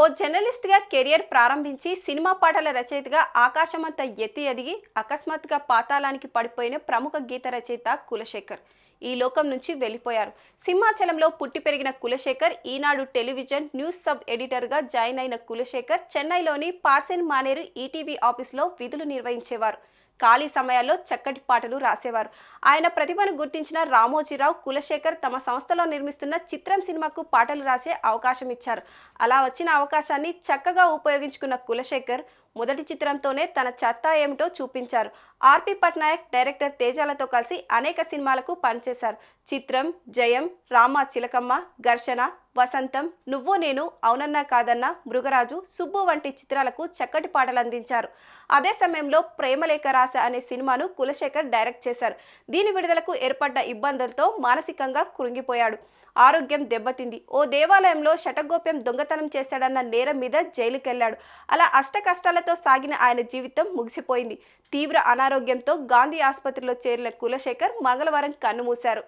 ఓ జర్నలిస్ట్గా కెరియర్ ప్రారంభించి సినిమా పాటల రచయితగా ఆకాశమంత ఎత్తి ఎదిగి అకస్మాత్తుగా పాతాళానికి పడిపోయిన ప్రముఖ గీత రచయిత కులశేఖర్ ఈ లోకం నుంచి వెళ్ళిపోయారు. సింహాచలంలో పుట్టి పెరిగిన Kulasekhar Eenadu television news sub ఎడిటర్గా join అయిన కులశేఖర్ చెన్నైలోని పార్సెన్ మానేరు ఈటీవీ ఆఫీస్లో విధులు నిర్వహించేవారు. ఖాళీ సమయాల్లో చక్కటి పాటలు రాసేవారు. ఆయన ప్రతిభను గుర్తించిన రామోజీరావు కులశేఖర్ తమ సంస్థలో నిర్మిస్తున్న చిత్రం సినిమాకు పాటలు రాసే అవకాశం ఇచ్చారు. అలా వచ్చిన అవకాశాన్ని చక్కగా ఉపయోగించుకున్న కులశేఖర్ మొదటి చిత్రంతోనే తన చెత్త ఏమిటో చూపించారు. ఆర్పి పట్నాయక్ డైరెక్టర్ తేజాలతో కలిసి అనేక సినిమాలకు పనిచేశారు. చిత్రం జయం రామ చిలకమ్మ ఘర్షణ వసంతం నువ్వు నేను అవునన్నా కాదన్నా మృగరాజు సుబ్బు వంటి చిత్రాలకు చక్కటి పాటలు అందించారు అదే సమయంలో ప్రేమలేఖ రాశ అనే సినిమాను కులశేఖర్ డైరెక్ట్ చేశారు. దీని విడుదలకు ఏర్పడ్డ ఇబ్బందులతో మానసికంగా కృంగిపోయాడు. ఆరోగ్యం దెబ్బతింది. ఓ దేవాలయంలో శటగోప్యం దొంగతనం చేశాడన్న నేరం మీద జైలుకెళ్ళాడు. అలా అష్ట కష్టాలతో సాగిన ఆయన జీవితం ముగిసిపోయింది. తీవ్ర అనారోగ్యంతో గాంధీ ఆసుపత్రిలో చేరిన కులశేఖర్ మంగళవారం కన్నుమూశారు.